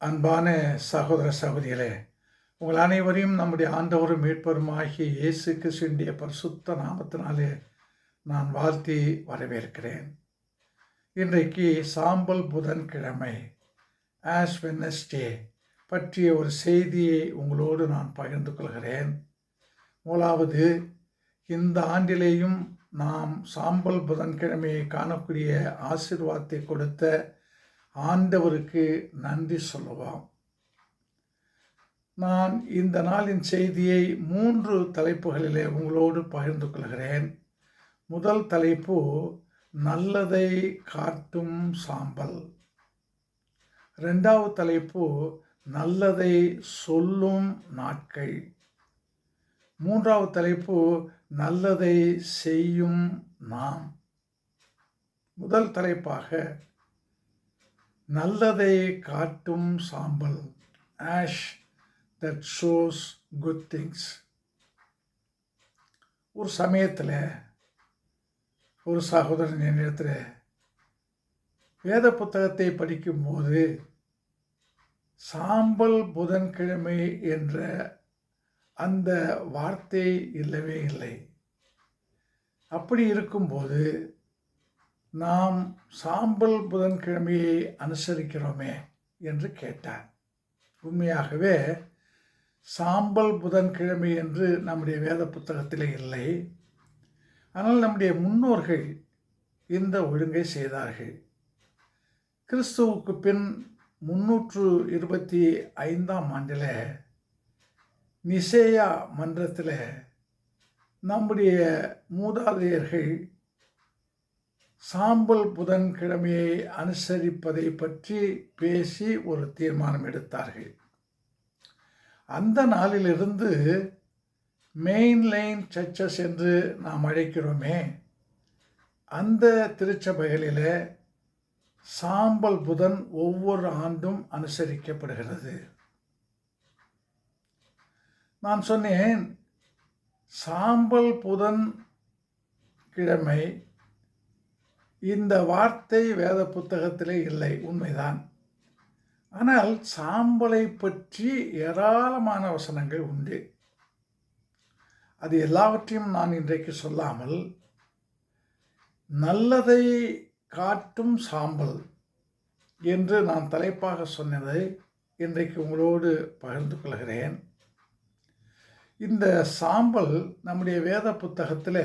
அன்பான சகோதர சகோதரிகளே உங்கள் அனைவரையும் நம்முடைய ஆண்டவரும் மீட்பருமாகிய இயேசு கிறிஸ்துவினுடைய பரிசுத்த நாமத்தினாலே நான் வாழ்த்தி வரவேற்கிறேன். இன்றைக்கு சாம்பல் புதன்கிழமை ஆஸ் வெனஸ்டே பற்றிய ஒரு செய்தியை உங்களோடு நான் பகிர்ந்து கொள்கிறேன். முதலாவது இந்த ஆண்டிலேயும் நாம் சாம்பல் புதன்கிழமையை காணக்கூடிய ஆசிர்வாதத்தை கொடுத்த ஆண்டவருக்கு நன்றி சொல்லுவோம். நான் இந்த நாளின் செய்தியை மூன்று தலைப்புகளிலே உங்களோடு பகிர்ந்து கொள்கிறேன். முதல் தலைப்பு நல்லதை காட்டும் சாம்பல். ரெண்டாவது தலைப்பு நல்லதை சொல்லும் நாட்கள். மூன்றாவது தலைப்பு நல்லதை செய்யும் நாம். முதல் தலைப்பாக நல்லதை காட்டும் சாம்பல். Ash that shows good things ஒரு சமயத்தில் ஒரு சகோதரன் என்னிடத்தில் வேத புத்தகத்தை படிக்கும்போது சாம்பல் புதன்கிழமை என்ற அந்த வார்த்தை இல்லவே இல்லை. அப்படி இருக்கும்போது நாம் சாம்பல் புதன்கிழமையை அனுசரிக்கிறோமே என்று கேட்டார் உண்மையாகவே சாம்பல் புதன்கிழமை என்று நம்முடைய வேத புத்தகத்திலே இல்லை. ஆனால் நம்முடைய முன்னோர்கள் இந்த ஒழுங்கை செய்தார்கள். கிறிஸ்துவுக்கு பின் முன்னூற்று இருபத்தி ஐந்தாம் ஆண்டில் நிசேயா மன்றத்தில் நம்முடைய மூதாதையர்கள் சாம்பல் புதன்கிழமையை அனுசரிப்பதை பற்றி பேசி ஒரு தீர்மானம் எடுத்தார்கள். அந்த நாளிலிருந்து மெயின் லைன் சர்ச்சஸ் என்று நாம் அழைக்கிறோமே அந்த திருச்சபைகளில் சாம்பல் புதன் ஒவ்வொரு ஆண்டும் அனுசரிக்கப்படுகிறது. நான் சொன்னேன் சாம்பல் புதன் கிழமை இந்த வார்த்தை வேத புத்தகத்திலே இல்லை உண்மைதான். ஆனால் சாம்பலை பற்றி ஏராளமான வசனங்கள் உண்டு. அது எல்லாவற்றையும் நான் இன்றைக்கு சொல்லாமல் நல்லதை காட்டும் சாம்பல் என்று நான் தலைப்பாக சொன்னதை இன்றைக்கு உங்களோடு பகிர்ந்து கொள்கிறேன். இந்த சாம்பல் நம்முடைய வேத புத்தகத்தில்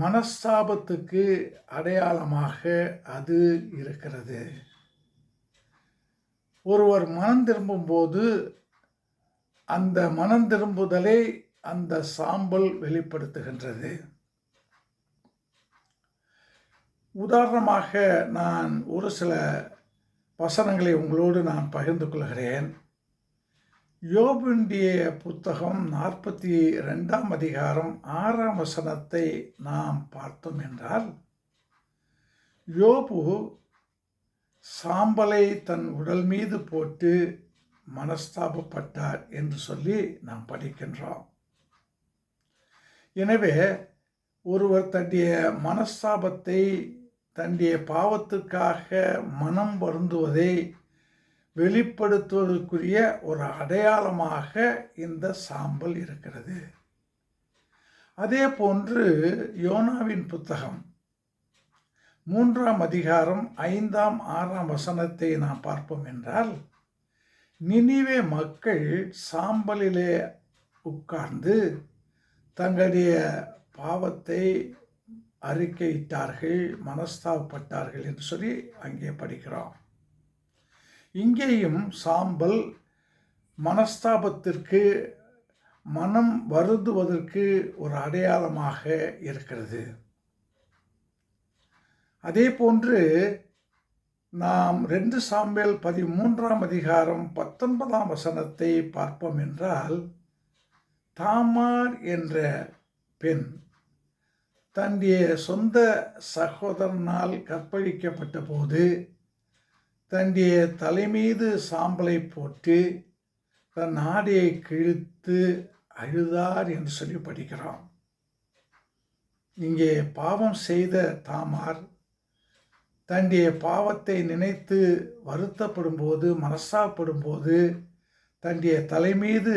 மனஸ்தாபத்துக்கு அடையாளமாக அது இருக்கிறது. ஒருவர் மனம் திரும்பும்போது அந்த மனம் திரும்புதலை அந்த சாம்பல் வெளிப்படுத்துகின்றது. உதாரணமாக நான் ஒரு சில வசனங்களை உங்களோடு நான் பகிர்ந்து கொள்கிறேன். யோபுண்டிய புத்தகம் நாற்பத்தி ரெண்டாம் அதிகாரம் ஆறாம் வசனத்தை நாம் பார்த்தோம் என்றால் யோபு சாம்பலை தன் உடல் மீது போட்டு மனஸ்தாபப்பட்டார் என்று சொல்லி நாம் படிக்கின்றோம். எனவே ஒருவர் தன்னுடைய மனஸ்தாபத்தை தன்னுடைய பாவத்துக்காக மனம் வருந்துவதை வெளிப்படுத்துவதற்குரிய ஒரு அடையாளமாக இந்த சாம்பல் இருக்கிறது. அதே போன்று யோனாவின் புத்தகம் மூன்றாம் அதிகாரம் ஐந்தாம் ஆறாம் வசனத்தை நாம் பார்ப்போம் என்றால் நினிவே மக்கள் சாம்பலிலே உட்கார்ந்து தங்களுடைய பாவத்தை அறிக்கையிட்டார்கள் மனஸ்தாபப்பட்டார்கள் என்று சொல்லி அங்கே படிக்கிறோம். இங்கேயும் சாம்பல் மனஸ்தாபத்திற்கு மனம் வருந்துவதற்கு ஒரு அடையாளமாக இருக்கிறது. அதே போன்று நாம் ரெண்டு சாம்பல் பதிமூன்றாம் அதிகாரம் பத்தொன்பதாம் வசனத்தை பார்ப்போம் என்றால் தாமார் என்ற பெண் தன்னுடைய சொந்த சகோதரனால் கற்பழிக்கப்பட்ட போது தன்னுடைய தலைமீது சாம்பலை போட்டு தன் ஆடையை கிழித்து அழுதார் என்று சொல்லி படிக்கிறோம் இங்கே பாவம் செய்த தாமார் தன்னுடைய பாவத்தை நினைத்து வருத்தப்படும் போது மனசாப்படும் போது தன்னுடைய தலைமீது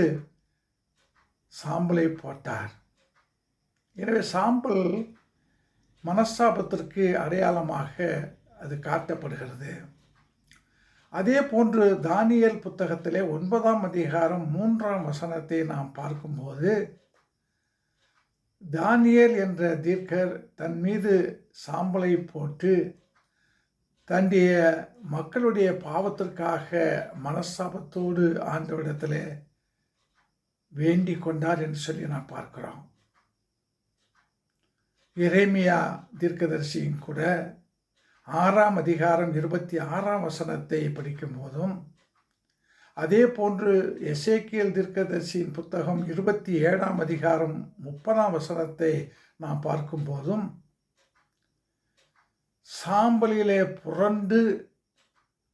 சாம்பலை போட்டார். எனவே சாம்பல் மனஸ்தாபத்திற்கு அடையாளமாக அது காட்டப்படுகிறது. அதே போன்று தானியல் புத்தகத்திலே ஒன்பதாம் அதிகாரம் மூன்றாம் வசனத்தை நாம் பார்க்கும்போது தானியல் என்ற தீர்க்கர் தன் மீது சாம்பலை போட்டு தன்னுடைய மக்களுடைய பாவத்திற்காக மனஸ்தாபத்தோடு ஆண்டவிடத்தில் வேண்டிக் கொண்டார் என்று சொல்லி நான் பார்க்கிறோம். இறைமையா தீர்க்கதரிசியும் கூட ஆறாம் அதிகாரம் இருபத்தி ஆறாம் வசனத்தை படிக்கும் போதும் அதே போன்று எசேக்கியல் தீர்க்கதரிசியின் புத்தகம் இருபத்தி ஏழாம் அதிகாரம் முப்பதாம் வசனத்தை நாம் பார்க்கும்போதும் சாம்பலிலே புரண்டு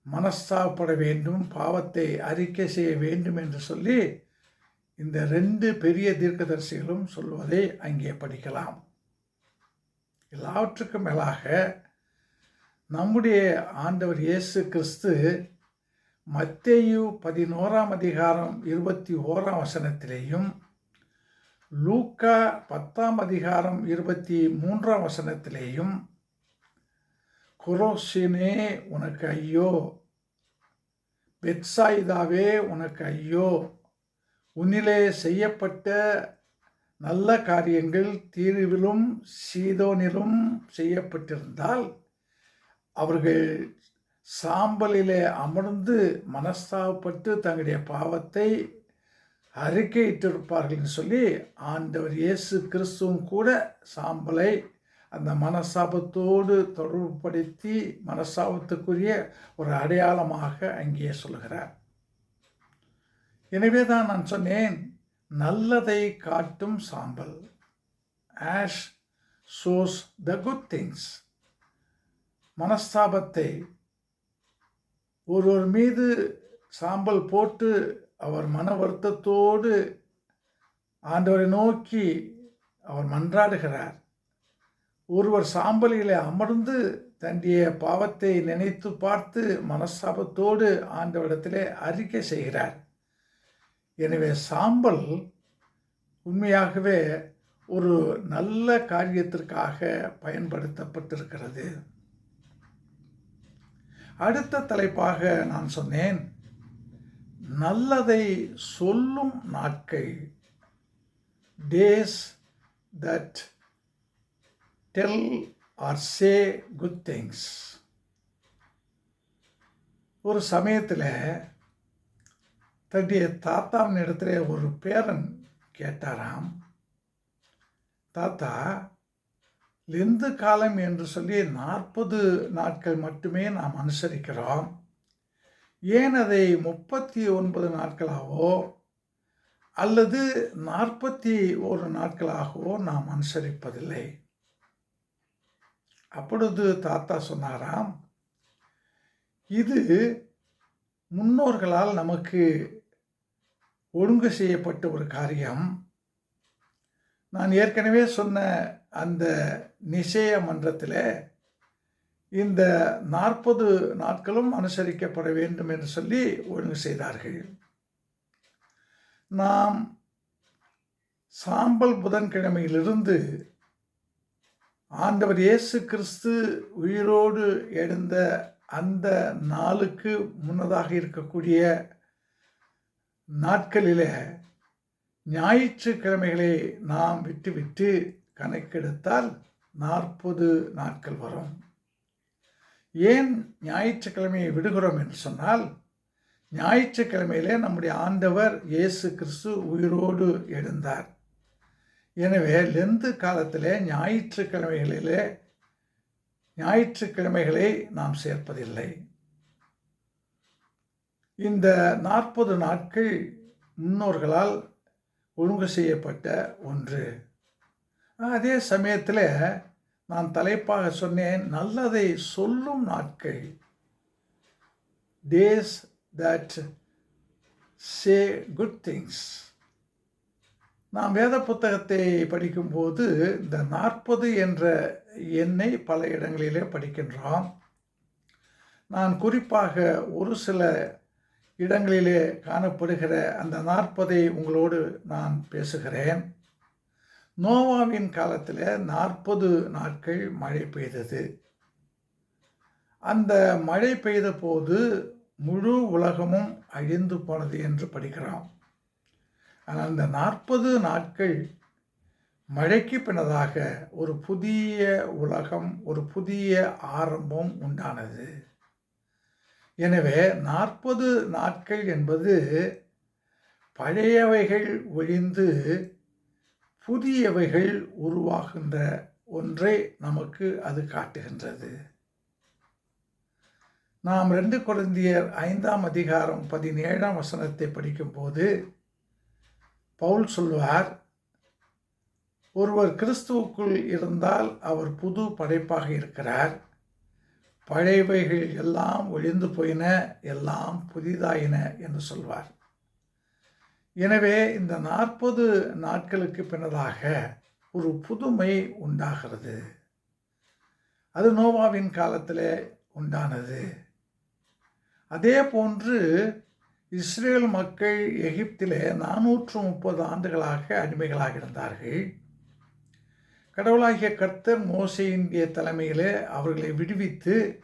மனஸ்தாப்பட வேண்டும் பாவத்தை அறிக்கை செய்ய வேண்டும் என்று சொல்லி இந்த ரெண்டு பெரிய தீர்க்கதரிசிகளும் சொல்வதை அங்கே படிக்கலாம். எல்லாவற்றுக்கும் மேலாக நம்முடைய ஆண்டவர் இயேசு கிறிஸ்து மத்தேயு பதினோராம் அதிகாரம் இருபத்தி ஓராம் வசனத்திலேயும் லூக்கா பத்தாம் அதிகாரம் இருபத்தி மூன்றாம் வசனத்திலேயும் குரோசினே உனக்கு ஐயோ பெட்சாயிதாவே உனக்கு ஐயோ உன்னிலே செய்யப்பட்ட நல்ல காரியங்கள் தீர்விலும் சீதோனிலும் செய்யப்பட்டிருந்தால் அவர்கள் சாம்பலிலே அமர்ந்து மனஸ்தாபப்பட்டு தங்களுடைய பாவத்தை அறிக்கையிட்டிருப்பார்கள்னு சொல்லி ஆண்டவர் இயேசு கிறிஸ்துவும் கூட சாம்பலை அந்த மனசாபத்தோடு தொடர்புபடுத்தி மனசாபத்துக்குரிய ஒரு அடையாளமாக அங்கே சொல்கிறார் எனவே தான் நான் சொன்னேன் நல்லதை காட்டும் சாம்பல். Ash shows the good things மனஸ்தாபத்தை ஒருவர் மீது சாம்பல் போட்டு அவர் மன வருத்தத்தோடு ஆண்டவரை நோக்கி அவர் மன்றாடுகிறார். ஒருவர் சாம்பலில் அமர்ந்து தன்னுடைய பாவத்தை நினைத்து பார்த்து மனஸ்தாபத்தோடு ஆண்டவரிடத்திலே அறிக்கை செய்கிறார். எனவே சாம்பல் உண்மையாகவே ஒரு நல்ல காரியத்திற்காக பயன்படுத்தப்பட்டிருக்கிறது. அடுத்த தலைப்பாக நான் சொன்னேன் நல்லதை சொல்லும் நாட்கள். Days that tell or say good things ஒரு சமயத்தில் தன்னுடைய தாத்தாவின் இடத்துல ஒரு பேரன் கேட்டாராம் தாத்தா லெந்து காலம் என்று சொல்லி நாற்பது நாட்கள் மட்டுமே நாம் அனுசரிக்கிறோம். ஏன் அதை முப்பத்தி ஒன்பது நாட்களாகவோ அல்லது நாற்பத்தி ஒரு நாட்களாகவோ நாம் அனுசரிப்பதில்லை. அப்பொழுது தாத்தா சொன்னாராம் இது முன்னோர்களால் நமக்கு ஒழுங்கு செய்யப்பட்ட ஒரு காரியம். நான் ஏற்கனவே சொன்ன அந்த நிச்சய மன்றத்தில் இந்த நாற்பது நாட்களும் அனுசரிக்கப்பட வேண்டும் என்று சொல்லி ஒழுங்கு செய்தார்கள். நாம் சாம்பல் புதன்கிழமையிலிருந்து ஆண்டவர் இயேசு கிறிஸ்து உயிரோடு எழுந்த அந்த நாளுக்கு முன்னதாக இருக்கக்கூடிய நாட்களில் ஞாயிற்றுக்கிழமைகளை நாம் விட்டுவிட்டு கணக்கெடுத்தால் நாற்பது நாட்கள் வரும். ஏன் ஞாயிற்றுக்கிழமையை விடுகிறோம் என்று சொன்னால் ஞாயிற்றுக்கிழமையிலே நம்முடைய ஆண்டவர் இயேசு கிறிஸ்து உயிரோடு எழுந்தார். எனவே லெந்து காலத்திலே ஞாயிற்றுக்கிழமைகளிலே ஞாயிற்றுக்கிழமைகளை நாம் சேர்ப்பதில்லை. இந்த நாற்பது நாட்கள் முன்னோர்களால் ஒழுங்கு செய்யப்பட்ட ஒன்று. அதே சமயத்தில் நான் தலைப்பாக சொன்னேன் நல்லதை சொல்லும் நாட்கள். Days that say good things நாம் வேத புத்தகத்தை படிக்கும்போது இந்த நாற்பது என்ற எண்ணை பல இடங்களிலே படிக்கின்றோம். நான் குறிப்பாக ஒரு சில இடங்களிலே காணப்படுகிற அந்த நாற்பதை உங்களோடு நான் பேசுகிறேன். நோவாவின் காலத்தில் நாற்பது நாட்கள் மழை பெய்தது. அந்த மழை பெய்த போது முழு உலகமும் அழிந்து போனது என்று படிக்கிறோம். ஆனால் அந்த நாற்பது நாட்கள் மழைக்கு பின்னதாக ஒரு புதிய உலகம் ஒரு புதிய ஆரம்பம் உண்டானது. எனவே நாற்பது நாட்கள் என்பது பழையவைகள் ஒழிந்து புதியவைகள் உருவாகின்ற ஒன்றை நமக்கு அது காட்டுகின்றது. நாம் ரெண்டு குழந்தையர் ஐந்தாம் அதிகாரம் பதினேழாம் வசனத்தை படிக்கும்போது பவுல் சொல்வார் ஒருவர் கிறிஸ்துவுக்குள் இருந்தால் அவர் புது படைப்பாக இருக்கிறார். பழையவைகள் எல்லாம் ஒழிந்து போயின எல்லாம் புதிதாயின என்று சொல்வார். எனவே இந்த நாற்பது நாட்களுக்கு பின்னதாக ஒரு புதுமை உண்டாகிறது. அது நோவாவின் காலத்தில் உண்டானது. அதே போன்று இஸ்ரேல் மக்கள் எகிப்திலே நானூற்று முப்பது ஆண்டுகளாக அடிமைகளாக இருந்தார்கள். கடவுளாகிய கர்த்தர் மோசையினுடைய தலைமையிலே அவர்களை விடுவித்து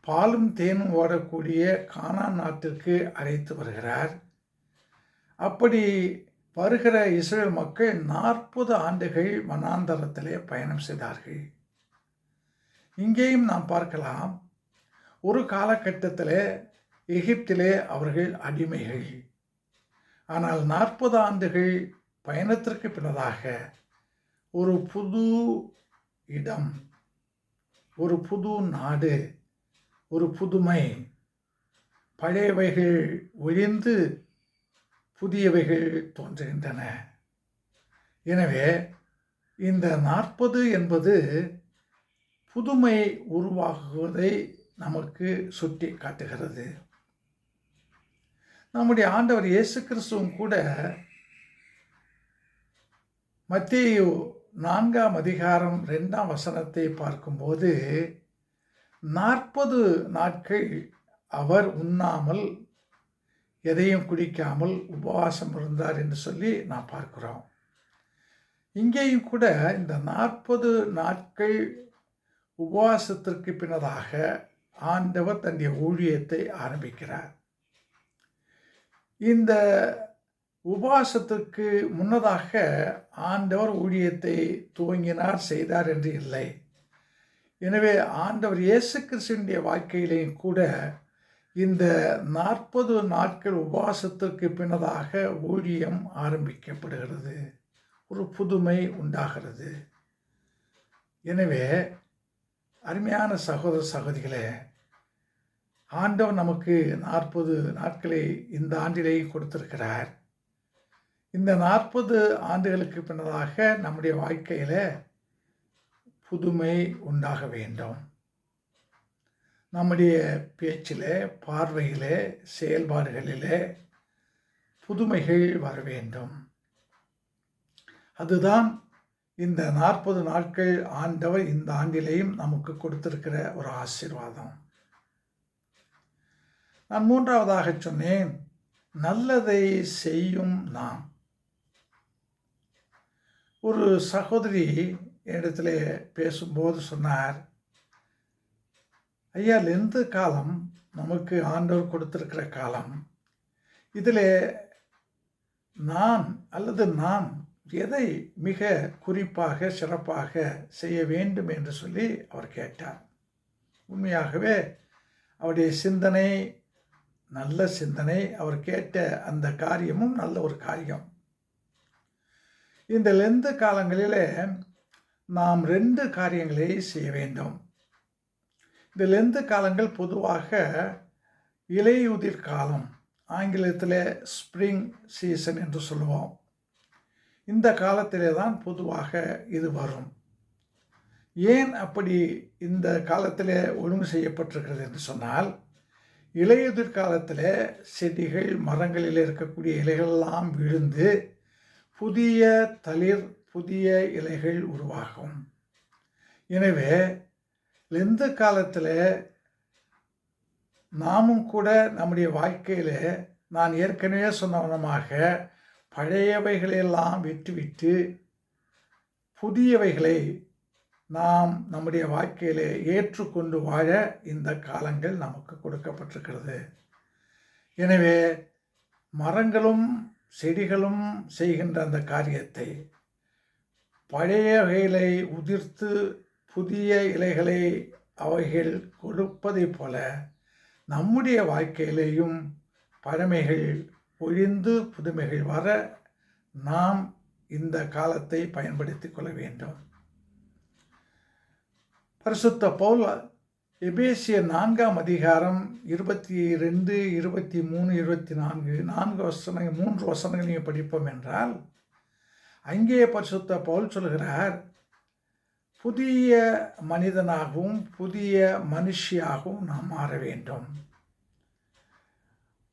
பாலும் தேனும் ஓடக்கூடிய கானா நாட்டிற்கு அழைத்து வருகிறார். அப்படி வருகிற இஸ்ரேல் மக்கள் நாற்பது ஆண்டுகள் வனாந்தரத்திலே பயணம் செய்தார்கள். இங்கேயும் நாம் பார்க்கலாம் ஒரு காலகட்டத்தில் எகிப்திலே அவர்கள் அடிமைகள். ஆனால் நாற்பது ஆண்டுகள் பயணத்திற்கு பின்னதாக ஒரு புது இடம் ஒரு புது நாடு ஒரு புதுமை பழையவைகள் ஒழிந்து புதியவைகள் தோன்றுகின்றன. எனவே இந்த நாற்பது என்பது புதுமை உருவாகுவதை நமக்கு சுட்டி காட்டுகிறது. நம்முடைய ஆண்டவர் இயேசு கிறிஸ்துவும் கூட மத்திய நான்காம் அதிகாரம் ரெண்டாம் வசனத்தை பார்க்கும்போது நாற்பது நாட்கள் அவர் உண்ணாமல் எதையும் குடிக்காமல் உபவாசம் இருந்தார் என்று சொல்லி நான் பார்க்குறோம். இங்கேயும் கூட இந்த நாற்பது நாட்கள் உபவாசத்திற்கு பின்னதாக ஆண்டவர் தன்னுடைய ஊழியத்தை ஆரம்பிக்கிறார். இந்த உபவாசத்துக்கு முன்னதாக ஆண்டவர் ஊழியத்தை துவங்கினார் செய்தார் என்று இல்லை. எனவே ஆண்டவர் இயேசு கிறிஸ்துவனுடைய வாழ்க்கையிலேயும் கூட இந்த நாற்பது நாட்கள் உபவாசத்திற்கு பின்னதாக ஊழியம் ஆரம்பிக்கப்படுகிறது. ஒரு புதுமை உண்டாகிறது. எனவே அருமையான சகோதர சகோதரிகளே ஆண்டவர் நமக்கு நாற்பது நாட்களை இந்த ஆண்டிலேயே கொடுத்திருக்கிறார். இந்த நாற்பது ஆண்டுகளுக்கு பின்னதாக நம்முடைய வாழ்க்கையில் புதுமை உண்டாக வேண்டும். நம்முடைய பேச்சில் பார்வையில் செயல்பாடுகளில் புதுமைகள் வர வேண்டும். அதுதான் இந்த நாற்பது நாட்கள் ஆண்டவர் இந்த ஆண்டிலேயும் நமக்கு கொடுத்திருக்கிற ஒரு ஆசீர்வாதம். நான் மூன்றாவதாக சொன்னேன் நல்லதை செய்யும் நாம். ஒரு சகோதரி இடத்துல பேசும்போது சொன்னார் ஐயா லெந்து காலம் நமக்கு ஆண்டவர் கொடுத்துருக்கிற காலம்? இதில் நான் அல்லது நாம் எதை மிக குறிப்பாக சிறப்பாக செய்ய வேண்டும் என்று சொல்லி அவர் கேட்டார். உண்மையாகவே அவருடைய சிந்தனை நல்ல சிந்தனை அவர் கேட்ட அந்த காரியமும் நல்ல ஒரு காரியம். இந்த லெந்து காலங்களில் நாம் ரெண்டு காரியங்களை செய்ய வேண்டும். இந்த லெந்து காலங்கள் பொதுவாக இலையுதிர் காலம் ஆங்கிலத்தில் ஸ்ப்ரிங் சீசன் என்று சொல்லுவோம். இந்த காலத்திலே தான் பொதுவாக இது வரும். ஏன் அப்படி இந்த காலத்தில் ஒழுங்கு செய்யப்பட்டிருக்கிறது என்று சொன்னால் இலையுதிர் காலத்தில் செடிகள் மரங்களில் இருக்கக்கூடிய இலைகளெல்லாம் விழுந்து புதிய தளிர் புதிய இலைகள் உருவாகும். எனவே எந்த காலத்தில் நாமும் கூட நம்முடைய வாழ்க்கையில் நான் ஏற்கனவே சொன்னவனமாக பழையவைகளையெல்லாம் விட்டுவிட்டு புதியவைகளை நாம் நம்முடைய வாழ்க்கையில் ஏற்றுக்கொண்டு வாழ இந்த காலங்கள் நமக்கு கொடுக்கப்பட்டிருக்கிறது. எனவே மரங்களும் செடிகளும் செய்கின்ற அந்த காரியத்தை பழைய வகைகளை உதிர்த்து புதிய இலைகளை அவைகள் கொடுப்பதைப் போல நம்முடைய வாழ்க்கையிலேயும் பழமைகள் ஒழிந்து புதுமைகள் வர நாம் இந்த காலத்தை பயன்படுத்தி கொள்ள வேண்டும். பரிசுத்த பவுல் எபேசிய நான்காம் அதிகாரம் இருபத்தி ரெண்டு இருபத்தி மூணு இருபத்தி நான்கு நான்கு வசனங்கள் மூன்று வசனங்களையும் படிப்போம் என்றால் அங்கே பரிசுத்த பவுல் சொல்கிறார் புதிய மனிதனாகவும் புதிய மனுஷியாகவும் நாம் மாற வேண்டும்.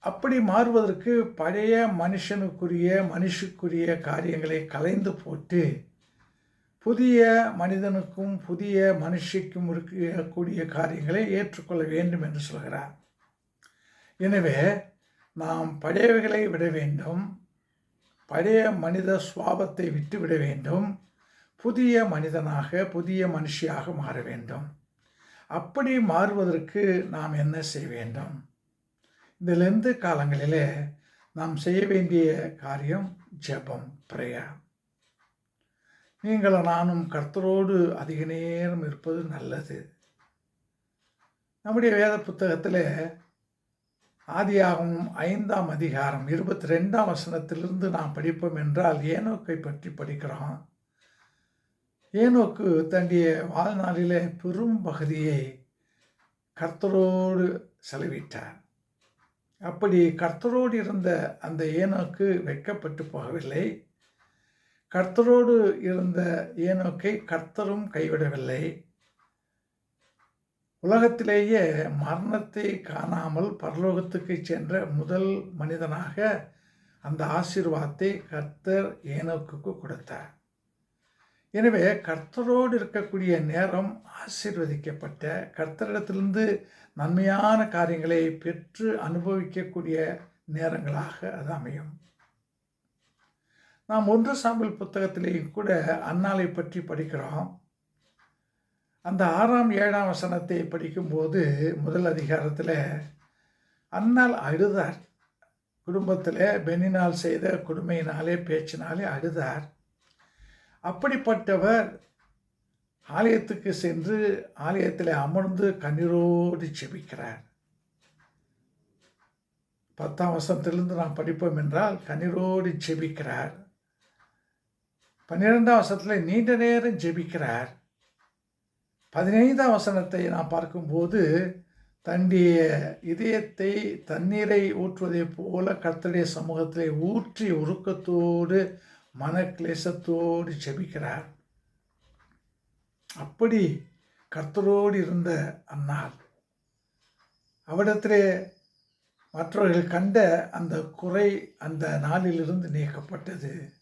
அப்படி மாறுவதற்கு பழைய மனுஷனுக்குரிய மனுஷுக்குரிய காரியங்களை கலைந்து போட்டு புதிய மனிதனுக்கும் புதிய மனுஷிக்கும் இருக்கக்கூடிய காரியங்களை ஏற்றுக்கொள்ள வேண்டும் என்று சொல்கிறார். எனவே நாம் பழையவைகளை விட வேண்டும் பழைய மனித சுவாபத்தை விட்டுவிட வேண்டும். புதிய மனிதனாக புதிய மனுஷியாக மாற வேண்டும். அப்படி மாறுவதற்கு நாம் என்ன செய்ய வேண்டும்? இதிலிருந்து காலங்களிலே நாம் செய்ய வேண்டிய காரியம் ஜெபம் பிரேயர் நீங்கள் நானும் கர்த்தரோடு அதிக நேரம் இருப்பது நல்லது. நம்முடைய வேத புத்தகத்தில் ஆதியாகவும் ஐந்தாம் அதிகாரம் இருபத்தி ரெண்டாம் வசனத்திலிருந்து நாம் படிப்போம் என்றால் ஏனோக்கை பற்றி படிக்கிறோம். ஏனோக்கு தன்னுடைய வாழ்நாளிலே பெரும் பகுதியை கர்த்தரோடு செலவிட்டார். அப்படி கர்த்தரோடு இருந்த அந்த ஏனோக்கு வைக்கப்பட்டு போகவில்லை. கர்த்தரோடு இருந்த ஏனோக்கை கர்த்தரும் கைவிடவில்லை. உலகத்திலேயே மரணத்தை காணாமல் பரலோகத்துக்கு சென்ற முதல் மனிதனாக அந்த ஆசீர்வாதத்தை கர்த்தர் ஏனோக்குக்கு கொடுத்தார். எனவே கர்த்தரோடு இருக்கக்கூடிய நேரம் ஆசீர்வதிக்கப்பட்ட கர்த்தரிடத்திலிருந்து நன்மையான காரியங்களை பெற்று அனுபவிக்கக்கூடிய நேரங்களாக அது அமையும். நாம் ஒன்று சாம்பல் புத்தகத்திலேயும் கூட அன்னாலை பற்றி படிக்கிறோம். அந்த ஆறாம் ஏழாம் வசனத்தை படிக்கும்போது முதல் அதிகாரத்தில் அன்னால் அழுதார் குடும்பத்தில் பெண்ணினால் செய்த கொடுமையினாலே பேச்சினாலே அழுதார். அப்படிப்பட்டவர் ஆலயத்துக்கு சென்று ஆலயத்தில் அமர்ந்து கண்ணீரோடு செபிக்கிறார் பத்தாம் வசனத்திலிருந்து நாம் படிப்போம் என்றால் கண்ணீரோடு ஜெபிக்கிறார். பன்னிரெண்டாம் வசனத்தில் நீண்ட நேரம் ஜெபிக்கிறார். பதினைந்தாம் வசனத்தை நாம் பார்க்கும்போது தன்னுடைய இதயத்தை தண்ணீரை ஊற்றுவதைப் போல கர்த்தருடைய சமூகத்திலே ஊற்றி உருக்கத்தோடு மனக்லேசத்தோடு ஜபிக்கிறார். ஜெபிக்கிறார் அப்படி கர்த்தரோடு இருந்த அந்நாள் அவ்விடத்திலே மற்றவர்கள் கண்ட அந்த குறை அந்த நாளிலிருந்து நீக்கப்பட்டது.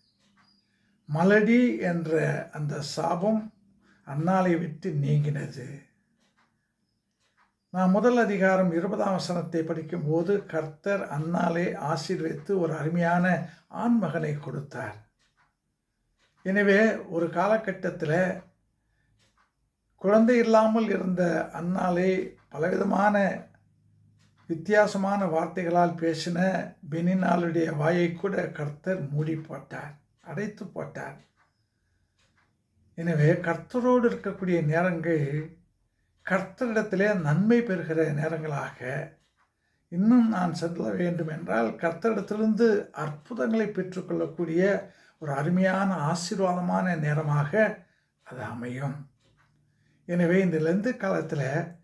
மலடி என்ற அந்த சாபம் அன்னாலை விட்டு நீங்கினது. நான் முதல் அதிகாரம் இருபதாம் வசனத்தை படிக்கும்போது கர்த்தர் அன்னாலே ஆசீர்வித்து ஒரு அருமையான ஆண்மகனை கொடுத்தார். எனவே ஒரு காலகட்டத்தில் குழந்தை இல்லாமல் இருந்த அன்னாலே பலவிதமான வித்தியாசமான வார்த்தைகளால் பேசின பெனினாளுடைய வாயை கூட கர்த்தர் மூடி போட்டார் அடைத்து போட்டார். எனவே கர்த்தரோடு இருக்கக்கூடிய நேரங்கள் கர்த்தரிடத்திலே நன்மை பெறுகிற நேரங்களாக இன்னும் நான் செல்ல வேண்டும் என்றால் கர்த்தரிடத்திலிருந்து அற்புதங்களை பெற்றுக்கொள்ளக்கூடிய ஒரு அருமையான ஆசீர்வாதமான நேரமாக அது அமையும். எனவே இந்த லெந்து காலத்தில்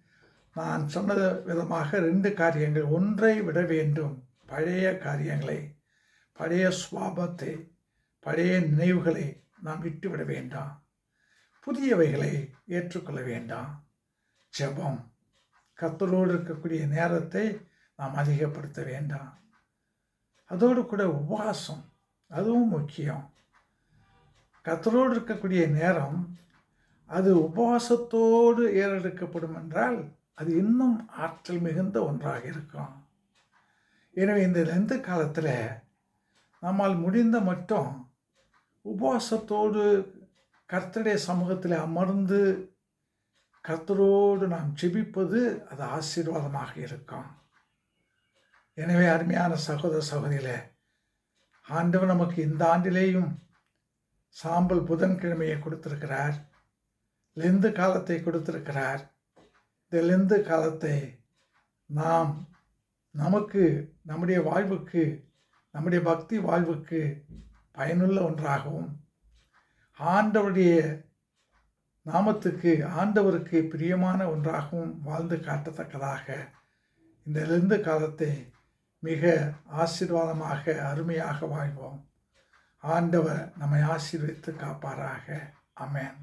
நான் சொன்னது விதமாக ரெண்டு காரியங்கள். ஒன்றை விட வேண்டும். பழைய காரியங்களை பழைய சுவாபத்தை பழைய நினைவுகளை நாம் விட்டுவிட வேண்டாம். புதியவைகளை ஏற்றுக்கொள்ள வேண்டாம். ஜெபம். கத்தரோடு இருக்கக்கூடிய நேரத்தை நாம் அதிகப்படுத்த வேண்டாம். அதோடு கூட உபவாசம். அதுவும் முக்கியம். கத்தரோடு இருக்கக்கூடிய நேரம் அது உபவாசத்தோடு ஏறெடுக்கப்படும் என்றால் அது இன்னும் ஆற்றல் மிகுந்த ஒன்றாக இருக்கும். எனவே இந்த லெந்து காலத்தில் நம்மால் முடிந்த மட்டும் உபவாசத்தோடு கர்த்தருடைய சமூகத்தில் அமர்ந்து கர்த்தரோடு நாம் ஜெபிப்பது அது ஆசீர்வாதமாக இருக்கும். எனவே அருமையான சகோதர சகோதரிகளே ஆண்டவர் நமக்கு இந்த ஆண்டிலேயும் சாம்பல் புதன்கிழமையை கொடுத்திருக்கிறார். லெந்து காலத்தை கொடுத்திருக்கிறார். இந்த லெந்து காலத்தை நாம் நமக்கு நம்முடைய வாழ்வுக்கு நம்முடைய பக்தி வாழ்வுக்கு பயனுள்ள ஒன்றாகவும் ஆண்டவருடைய நாமத்துக்கு ஆண்டவருக்கு பிரியமான ஒன்றாகவும் வாழ்ந்து காட்டத்தக்கதாக இந்த லெந்து காலத்தை மிக ஆசீர்வாதமாக அருமையாக வாழ்வோம். ஆண்டவர் நம்மை ஆசீர்வித்து காப்பாராக. அமேன்